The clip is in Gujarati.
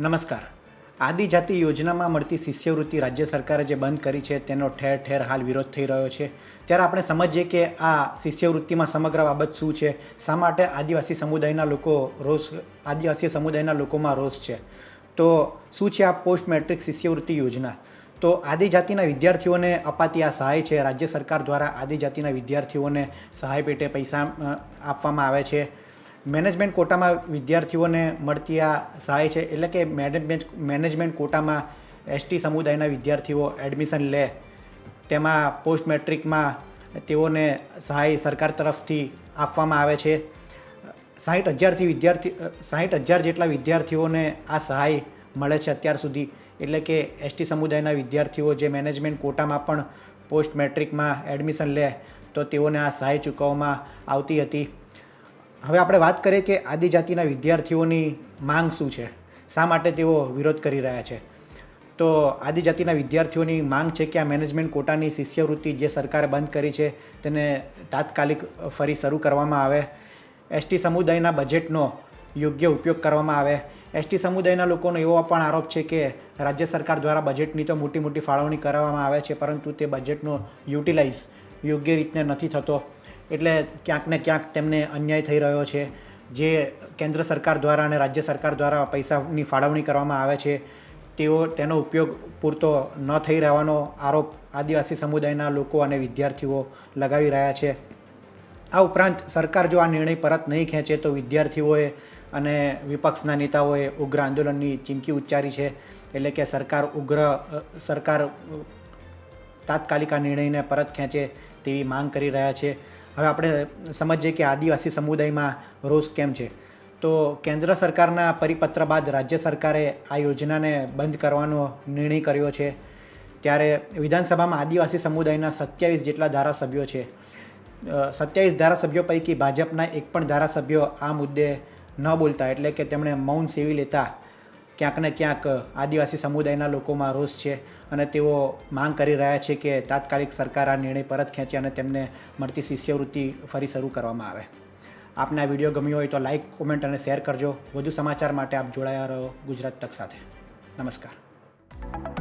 નમસ્કાર. આદિજાતિ યોજનામાં મળતી શિષ્યવૃત્તિ રાજ્ય સરકારે જે બંધ કરી છે, તેનો ઠેર ઠેર હાલ વિરોધ થઈ રહ્યો છે. ત્યારે આપણે સમજીએ કે આ શિષ્યવૃત્તિમાં સમગ્ર બાબત શું છે? શા માટે આદિવાસી સમુદાયના લોકો રોષ, આદિવાસી સમુદાયના લોકોમાં રોષ છે? તો શું છે આ પોસ્ટ મેટ્રિક શિષ્યવૃત્તિ યોજના? તો આદિજાતિના વિદ્યાર્થીઓને અપાતી આ સહાય છે. રાજ્ય સરકાર દ્વારા આદિજાતિના વિદ્યાર્થીઓને સહાય પેટે પૈસા આપવામાં આવે છે. મેનેજમેન્ટ કોટામાં વિદ્યાર્થીઓને મળતી આ સહાય છે. એટલે કે મેનેજમેન્ટ મેનેજમેન્ટ કોટામાં એસટી સમુદાયના વિદ્યાર્થીઓ એડમિશન લે. તેમાં પોસ્ટ મેટ્રિકમાં તેઓને સહાય સરકાર તરફથી આપવામાં આવે છે. સાહીઠ હજારથી વિદ્યાર્થી, સાહીઠ હજાર જેટલા વિદ્યાર્થીઓને આ સહાય મળે છે અત્યાર સુધી. એટલે કે એસટી સમુદાયના વિદ્યાર્થીઓ જે મેનેજમેન્ટ કોટામાં પણ પોસ્ટ મેટ્રિકમાં એડમિશન લે, તો તેઓને આ સહાય ચૂકવવામાં આવતી હતી. હવે આપણે વાત કરીએ કે આદિજાતિના વિદ્યાર્થીઓની માંગ શું છે? શા માટે તેઓ વિરોધ કરી રહ્યા છે? તો આદિજાતિના વિદ્યાર્થીઓની માંગ છે કે આ મેનેજમેન્ટ કોટાની શિષ્યવૃત્તિ જે સરકારે બંધ કરી છે, તેને તાત્કાલિક ફરી શરૂ કરવામાં આવે. એસટી સમુદાયના બજેટનો યોગ્ય ઉપયોગ કરવામાં આવે. એસટી સમુદાયના લોકોનો એવો પણ આરોપ છે કે રાજ્ય સરકાર દ્વારા બજેટની તો મોટી મોટી ફાળવણી કરવામાં આવે છે, પરંતુ તે બજેટનો યુટિલાઇઝ યોગ્ય રીતને નથી થતો. એટલે ક્યાંક ને ક્યાંક તેમને અન્યાય થઈ રહ્યો છે. જે કેન્દ્ર સરકાર દ્વારા અને રાજ્ય સરકાર દ્વારા પૈસાની ફાળવણી કરવામાં આવે છે, તેઓ, તેનો ઉપયોગ પૂરતો ન થઈ રહેવાનો આરોપ આદિવાસી સમુદાયના લોકો અને વિદ્યાર્થીઓ લગાવી રહ્યા છે. આ ઉપરાંત સરકાર જો આ નિર્ણય પરત નહીં ખેંચે તો વિદ્યાર્થીઓએ અને વિપક્ષના નેતાઓએ ઉગ્ર આંદોલનની ચીમકી ઉચ્ચારી છે. એટલે કે સરકાર ઉગ્ર, સરકાર તાત્કાલિક આ નિર્ણયને પરત ખેંચે તેવી માંગ કરી રહ્યા છે. હવે આપણે સમજીએ કે આદિવાસી સમુદાયમાં રોષ કેમ છે? તો કેન્દ્ર સરકારના પરિપત્ર બાદ રાજ્ય સરકારે આ યોજનાને બંધ કરવાનો નિર્ણય કર્યો છે. ત્યારે વિધાનસભામાં આદિવાસી સમુદાયના સત્યાવીસ જેટલા ધારાસભ્યો છે. સત્યાવીસ ધારાસભ્યો પૈકી ભાજપના એક પણ ધારાસભ્યો આ મુદ્દે ન બોલતા, એટલે કે તેમણે મૌન સેવી લેતા ક્યાંક ને ક્યાંક આદિવાસી સમુદાયના લોકોમાં રોષ છે અને તેઓ માંગ કરી રહ્યા છે કે તાત્કાલિક સરકાર આ નિર્ણય પરત ખેંચે અને તેમને મળતી શિષ્યવૃત્તિ ફરી શરૂ કરવામાં આવે. આપને આ વીડિયો ગમ્યો હોય તો લાઇક કોમેન્ટ અને શેર કરજો. વધુ સમાચાર માટે આપ જોડાયા રહો ગુજરાત તક સાથે. નમસ્કાર.